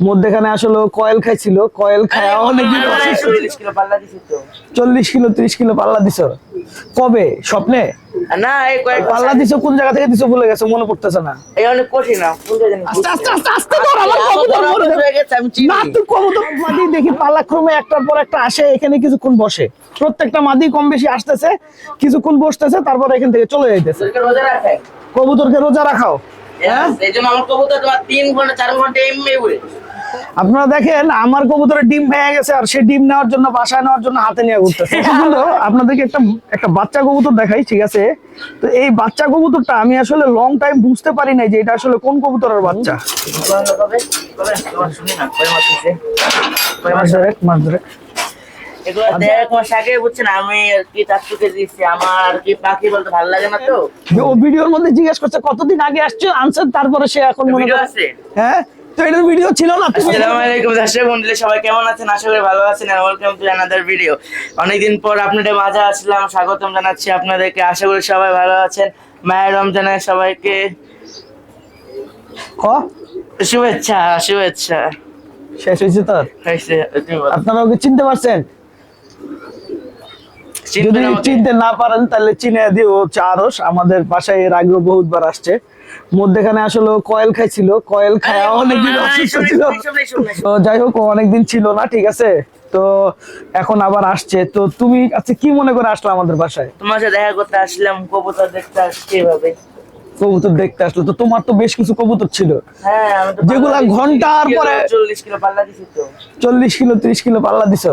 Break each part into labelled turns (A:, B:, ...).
A: মধ্যেখানে আসলে কয়েল খাইছিল কয়েল খায় অনেকদিন অসুস্থ
B: চল্লিশ কিলো পাল্লা দিছি
A: চল্লিশ কিলো ত্রিশ কিলো পাল্লা দিছ। কবে? স্বপ্নে?
B: না এই
A: পাল্লা দিছো কোন জায়গা থেকে দিছো ভুলে গেছো মনে পড়তেছে না।
B: এই অনেক কঠিন না কোন জায়গা
A: আস্তে আস্তে আস্তে আস্তে কর আমার কবুতর মরে যাবে।
B: গেছে আমি চিনি।
A: না তুই কবুতর মাদি দেখি পালাক্রমে একটার পর একটা আসে এখানে কিছুক্ষণ বসে। প্রত্যেকটা মাদি কম বেশি আসতেছে কিছুক্ষণ বসতেছে তারপর এখান থেকে চলে যাইতেছে। কবুতরকে রোজা রাখাও। হ্যাঁ?
B: এই জন্য আমার কবুতর তোমার তিন ঘণ্টা চার ঘণ্টা এমনি উড়ে
A: আপনারা দেখেন আমার কবুতরের ডিম ভেঙে গেছে আর সে ডিম নেওয়ার জন্য বাসায় নেওয়ার জন্য হাতে নিয়ে ঘুরতেছে। কিন্তু আপনাদেরকে একটা একটা বাচ্চা কবুতর দেখাই ঠিক আছে? তো এই বাচ্চা কবুতরটা আমি আসলে লং টাইম বুঝতে পারি নাই যে এটা আসলে কোন কবুতরের বাচ্চা।
B: বুঝছেন আমি আর কি চারটুকে দিচ্ছি আমার কি পাখি বলতে ভালো লাগে না তো?
A: ভিডিওর মধ্যে জিজ্ঞেস করছে কতদিন আগে আসছো? আনসার তারপরে সে এখন মনে
B: আছে?
A: হ্যাঁ? তো এটার ভিডিও ছিল না?
B: আসসালামু আলাইকুম দর্শক বন্ধুরা সবাই কেমন আছেন? আশা করি ভালো আছেন আর ওয়েলকাম টু অ্যানাদার ভিডিও অনেকদিন পর আপনাদের মাঝে আসলাম স্বাগতম জানাচ্ছি আপনাদেরকে। আশা করি সবাই ভালো আছেন। মায়ের রমজানের সবাইকে
A: ক?
B: শুভেচ্ছা শুভেচ্ছা।
A: শেষ হয়েছে তোর
B: হয়েছে,
A: আপনারা ওকে চিনতে পারছেন? যদি চিনতে না পারেন তাহলে চিনে দিও হচ্ছে আরস আমাদের বাসায় এর আগেও বহুতবার আসছে। মধ্যেখানে আসলে কয়েল খাইছিল কয়েল খায় অনেকদিন অসুস্থ ছিল। তো যাই হোক অনেকদিন ছিল না ঠিক আছে? তো এখন আবার আসছে। তো তুমি আচ্ছা কি মনে করে আসলে আমাদের বাসায়?
B: তোমার সাথে দেখা করতে আসলাম কবুতর দেখতে আসছি এভাবে।
A: কবুতর দেখতে আসলো। তো তোমার তো বেশ কিছু কবুতর ছিল।
B: হ্যাঁ
A: যেগুলা
B: ঘণ্টার
A: পরে-
B: চল্লিশ কিলো পাল্লা দিছি তো।
A: চল্লিশ কিলো ত্রিশ কিলো পাল্লা দিছ?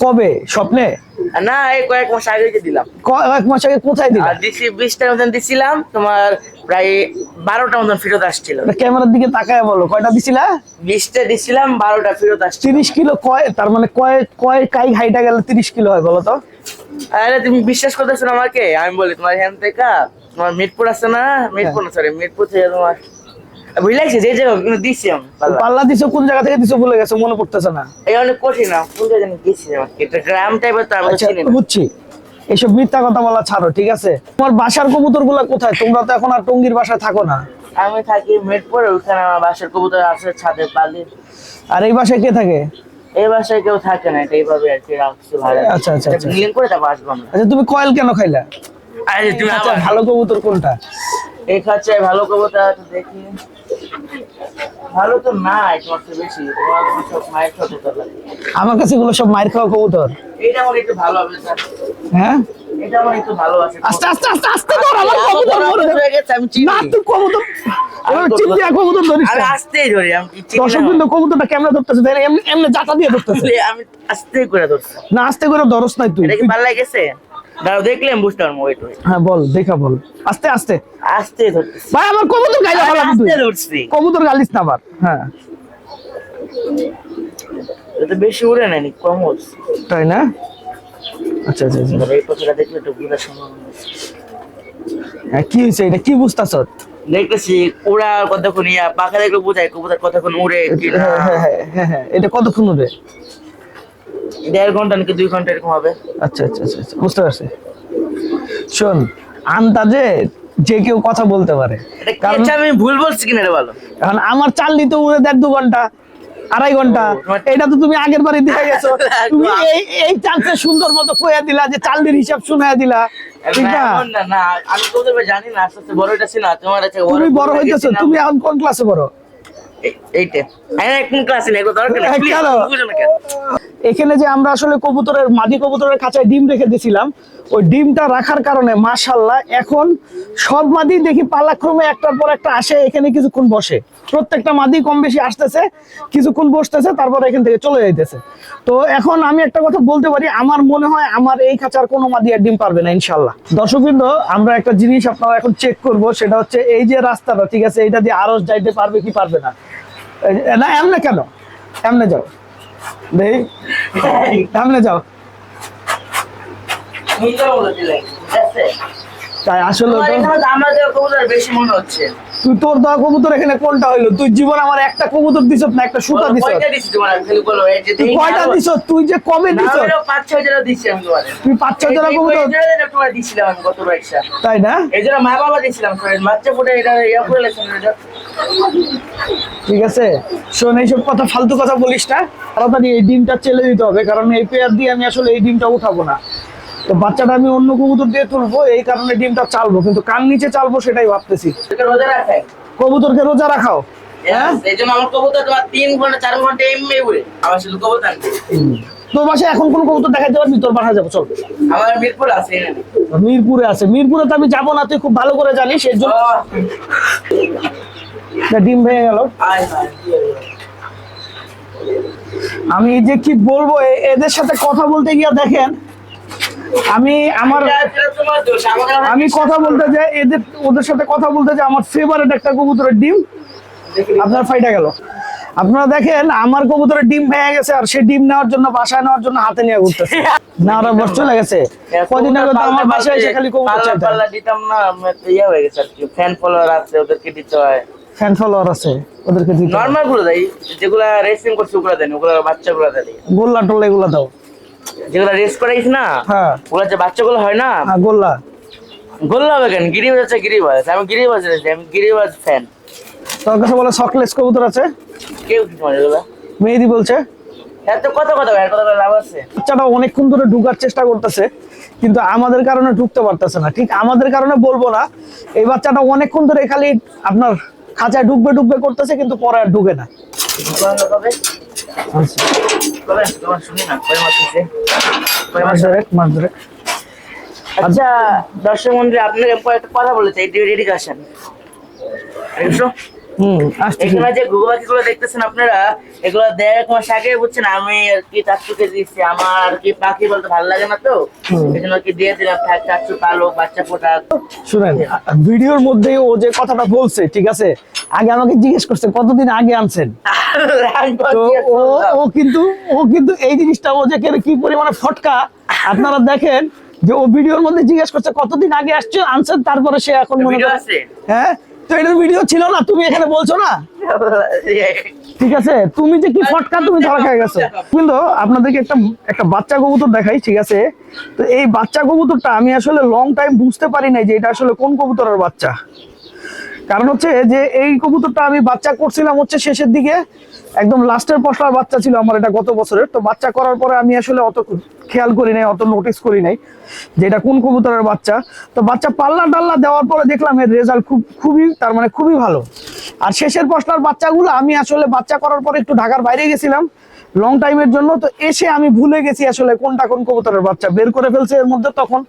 A: কবে? স্বপ্নে?
B: না এই কয়েক মাস আগে যে দিলাম।
A: ক- এক মাস আগে কোথায় দিলা?
B: আর দিছি বিশটার মতন দিছিলাম তোমার প্রায় বারোটা মতন ফেরত আসছিল।
A: ক্যামেরার দিকে তাকায় বলো কয়টা দিছিলা?
B: বিশটা দিছিলাম বারোটা ফেরত আসছিল।
A: তিরিশ কিলো কয় তার মানে কয় কয় কাই হাইটা গেলে তিরিশ কিলো হয় বলো তো?
B: আরে তুমি বিশ্বাস করতেছো না আমাকে? আমি বলি তোমার হ্যান থেকে তোমার মিরপুর আছে না? মিরপুর না সরি মিরপুর থেকে তোমার বুঝলাইছি যে জায়গা কিন্তু দিছি আমি পাল্লা।
A: দিছো কোন জায়গা থেকে দিছো ভুলে গেছো মনে পড়তেছে না।
B: এই অনেক কঠিন না কোন জানি গেছি এটা গ্রাম টাইপের তো আমি
A: আচ্ছা
B: চিনি
A: বুঝছি। এসব মিথ্যা কথা বলা ছাড়ো ঠিক আছে? তোমার বাসার কবুতরগুলা কোথায়? তোমরা তো এখন আর টঙ্গির বাসায় থাকো না।
B: আমি থাকি মিরপুরে ওখানে আমার বাসার কবুতর আছে ছাদে পালি
A: আর এই বাসায় কে থাকে?
B: এই বাসায় কেউ থাকে না এটা এইভাবে আর কি রাখছি
A: আচ্ছা, আচ্ছা, আচ্ছা।
B: করে তারপর আসব আমরা।
A: আচ্ছা তুমি কয়েল কেন খাইলা?
B: আরে তুমি
A: আচ্ছা ভালো কবুতর কোনটা?
B: এই খাঁচায় ভালো কবুতর দেখি। ভালো তো নাই তোমার তো বেশি। তোমার সব মায়ের লাগে।
A: আমার কাছে এগুলো সব মায়ের খাওয়া কবুতর।
B: আমার একটু ভালো হবে স্যার।
A: হ্যাঁ?
B: এটা আমার একটু ভালো আছে।
A: আস্তে আস্তে আস্তে আস্তে কর আমার কবুতর মরে যাবে।
B: আমি
A: না তুই কবুতর এভাবে চিন্তা কবুতর ধরিস
B: আমি আস্তেই ধরি আমি
A: দর্শক
B: না।
A: কবুতরটা ক্যামেরা ধরতেছে তাই এমনি এমনি জাতা দিয়ে ধরতেছে।
B: আমি আস্তে করে ধরছি।
A: না আস্তে করে নাই তুই।
B: এটা কি ভালো লাগেছে দাঁড়াও দেখলাম বুঝতে পারব ওয়েট ওয়েট
A: হ্যাঁ বল দেখা বল। আস্তে আস্তে।
B: আস্তে
A: ভাই আমার কবুতর গাইলা
B: আমি
A: তুই
B: আস্তে ধরছি।
A: কবুতর গালিস না আবার। হ্যাঁ।
B: এটা বেশি উড়ে কম হচ্ছে
A: তাই না? আচ্ছা আচ্ছা আচ্ছা।
B: এই পথটা দেখলে বুঝার সম্ভাবনা
A: হ্যাঁ, কি হয়েছে? এটা কি বুঝতেছ?
B: দেখতেছি ওরা কতক্ষণ ইয়া পাখা দেখলে বোঝায় কবুতর কতক্ষণ উড়ে কি
A: হ্যাঁ হ্যাঁ হ্যাঁ হ্যাঁ এটা কতক্ষণ উঠবে
B: দেড় ঘণ্টা নাকি দুই ঘণ্টা এরকম হবে।
A: আচ্ছা আচ্ছা আচ্ছা আচ্ছা, বুঝতে পারছি। শোন আন্দাজে যে কেউ কথা বলতে পারে।
B: আমি ভুল বলছি কিনা রে বলো?
A: এখন আমার চালনি তো উড়ে দেড় দু ঘণ্টা আড়াই
B: ঘণ্টা।
A: এটা তো তুমি আগের বারে দিয়ে গেছো। তুমি এই এই চান্সে সুন্দর মতো কইয়া দিলা যে চালনির হিসাব শুনাইয়া দিলা।
B: আমি তো জানি না আস্তে আস্তে বড় হইতেছি না তোমার আছে
A: তুমি বড় হইতেছো তুমি এখন কোন ক্লাসে বড়? এখানে যে আমরা আসলে কবুতরের মাদি কবুতরের কাঁচায় ডিম রেখে দিয়েছিলাম ওই ডিমটা রাখার কারণে মাশাল্লাহ এখন সব মাদি দেখি পালাক্রমে একটার পর একটা আসে এখানে কিছুক্ষণ বসে। প্রত্যেকটা মাদি কম বেশি আসতেছে কিছুক্ষণ বসতেছে তারপর এখান থেকে চলে যাইতেছে। তো এখন আমি একটা কথা বলতে পারি আমার মনে হয় আমার এই খাঁচার কোনো মাদি আর ডিম পারবে না ইনশাল্লাহ দর্শকবৃন্দ আমরা একটা জিনিস আপনারা এখন চেক করব সেটা হচ্ছে এই যে রাস্তাটা ঠিক আছে এটা দিয়ে আরস যাইতে পারবে কি পারবে না না এমনে কেন এমনে যাও দেই সামনে যাও তাই আসলে তুই তোর দেওয়া কবুতর এখানে কোনটা হইল? তুই জীবন আমার একটা কবুতর দিছ না একটা সুতা দিছ
B: কয়টা
A: তুই কয়টা দিছ তুই যে কবে
B: না,
A: দিছ
B: পাঁচ ছয় জোড়া দিছি আমি
A: তুই পাঁচ ছয় জোড়া কবুতর
B: দিছিলাম আমি গত পয়সা
A: তাই না?
B: এই জন্য মা বাবা দিছিলাম বাচ্চা ফুটে এটা ইয়া করে এটা।
A: ঠিক আছে? শোন এইসব কথা ফালতু কথা বলিস না। তাড়াতাড়ি এই ডিমটা চেলে দিতে হবে কারণ এই পেয়ার দিয়ে আমি আসলে এই ডিমটা উঠাবো না। তো বাচ্চাটা আমি অন্য কবুতর দিয়ে তুলবো এই কারণে ডিমটা চালবো কিন্তু কান নিচে চালবো সেটাই ভাবতেছি। কবুতরকে রোজা রাখাও। হ্যাঁ তোর বাসায় এখন কোন কবুতর দেখাতে পারবি? তোর যাব চল।
B: আমার মিরপুর আছে
A: মিরপুরে আছে। মিরপুরে তো আমি যাব না তুই খুব ভালো করে জানিস এর জন্য ডিম ভেঙে গেল। আমি যে কি বলব এদের সাথে কথা বলতে গিয়ে দেখেন আমি আমার
B: আমাকে আবার
A: আমি কথা বলতে যাই এদের ওদের সাথে কথা বলতে যাই আমার ফেভারিট একটা কবুতরের ডিম। আপনার ফাইটা গেল। আপনারা দেখেন আমার কবুতরের ডিম ভেঙে গেছে আর সে ডিম নেওয়ার জন্য বাসায় নেওয়ার জন্য হাতে নিয়ে ঘুরতেছে। না ওরা বস চলে গেছে। কদিন আগে তো আমার বাসায় এসে খালি কবুতর
B: পাল্লা
A: চাইতে
B: পাল্লা দিতাম না ইয়ে হয়ে গেছে আর কি। ফ্যান ফলোয়ার আছে ওদেরকে দিতে হয়।
A: ফ্যান ফলোয়ার আছে ওদেরকে দিতে।
B: নর্মালগুলো যেগুলা রেসিং করছে ওগুলো দেন ওগুলো বাচ্চাগুলো দেয়।
A: গোল্লা টোল্লা এগুলো দাও।
B: যেগুলা রেস করাইছ না
A: হ্যাঁ।
B: ওগুলো যে বাচ্চাগুলো হয় না
A: হ্যাঁ গোল্লা।
B: গোল্লা হবে কেন? গিরিবাজ আছে গিরিবাজ আমি গিরিবাজ আছি আমি গিরিবাজ ফ্যান
A: তোর কাছে বলে সকলেস কবুতর আছে?
B: কেউ কিছু মানে এগুলো?
A: মেহেদি বলছে।
B: এত কথা কথা ভাই কথা লাভ আছে।
A: বাচ্চাটা অনেকক্ষণ ধরে ঢুকার চেষ্টা করতেছে কিন্তু আমাদের কারণে ঢুকতে পারতেছে না। ঠিক আমাদের কারণে বলব না। এই বাচ্চাটা অনেকক্ষণ ধরে খালি আপনার খাঁচায় ঢুকবে ঢুকবে করতেছে কিন্তু পরে আর ঢুকে না।
B: আচ্ছা দর্শক মন্দির আপনাকে একটা কথা বলেছে রেডি আসেন। এখানে যে পাখিগুলো দেখতেছেন আপনারা এগুলো দেড় মাস আগে বুঝছেন আমি আর কি চারটুকে দিচ্ছি আমার আর কি পাখি বলতে ভালো লাগে না তো।
A: হুম।
B: কি দিয়ে দিলাম থাক চারটু পালো বাচ্চা ফোটা
A: শুনেন ভিডিওর মধ্যে ও যে কথাটা বলছে ঠিক আছে? আগে আমাকে জিজ্ঞেস করছে কতদিন আগে আনছেন? ও ও কিন্তু ও কিন্তু এই জিনিসটা ও যে কি পরিমাণে ফটকা? আপনারা দেখেন যে ও ভিডিওর মধ্যে জিজ্ঞেস করছে কতদিন আগে আসছে আনছেন তারপরে সে এখন মনে
B: আছে।
A: হ্যাঁ? তো ভিডিও ছিল না, তুমি এখানে বলছো না? ঠিক আছে, তুমি যে কি ফটকা তুমি ধরা খেয়ে গেছো। কিন্তু আপনাদেরকে একটা একটা বাচ্চা কবুতর দেখাই, ঠিক আছে? তো এই বাচ্চা কবুতরটা আমি আসলে লং টাইম বুঝতে পারি নাই যে এটা আসলে কোন কবুতরের বাচ্চা। কারণ হচ্ছে যে এই কবুতরটা আমি বাচ্চা করছিলাম হচ্ছে শেষের দিকে একদম লাস্টের পশলার বাচ্চা ছিল আমার এটা গত বছরের। তো বাচ্চা করার পরে আমি আসলে অত খেয়াল করি নাই, অত নোটিস করি নাই যে এটা কোন কবুতরের বাচ্চা। তো বাচ্চা পাল্লা টাল্লা দেওয়ার পরে দেখলাম এর রেজাল্ট খুব খুবই তার মানে খুবই ভালো। আর শেষের পশলার বাচ্চাগুলো আমি আসলে বাচ্চা করার পরে একটু ঢাকার বাইরে গেছিলাম। লং টাইমের জন্য তো এসে আমি ভুলে গেছি আসলে কোনটা কোন কবুতরের বাচ্চা। বের করে ফেলছে এর মধ্যে তখন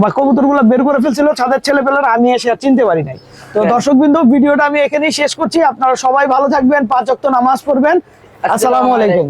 A: বা কবুতরগুলো বের করে ফেলছিল ছাদের ছেলে পেলেরা আমি এসে আর চিনতে পারি নাই। তো
B: হ্যাঁ।
A: দর্শক বিন্দু ভিডিওটা আমি এখানেই শেষ করছি। আপনারা সবাই ভালো থাকবেন পাঁচ অক্ত নামাজ পড়বেন। আসসালামু আলাইকুম।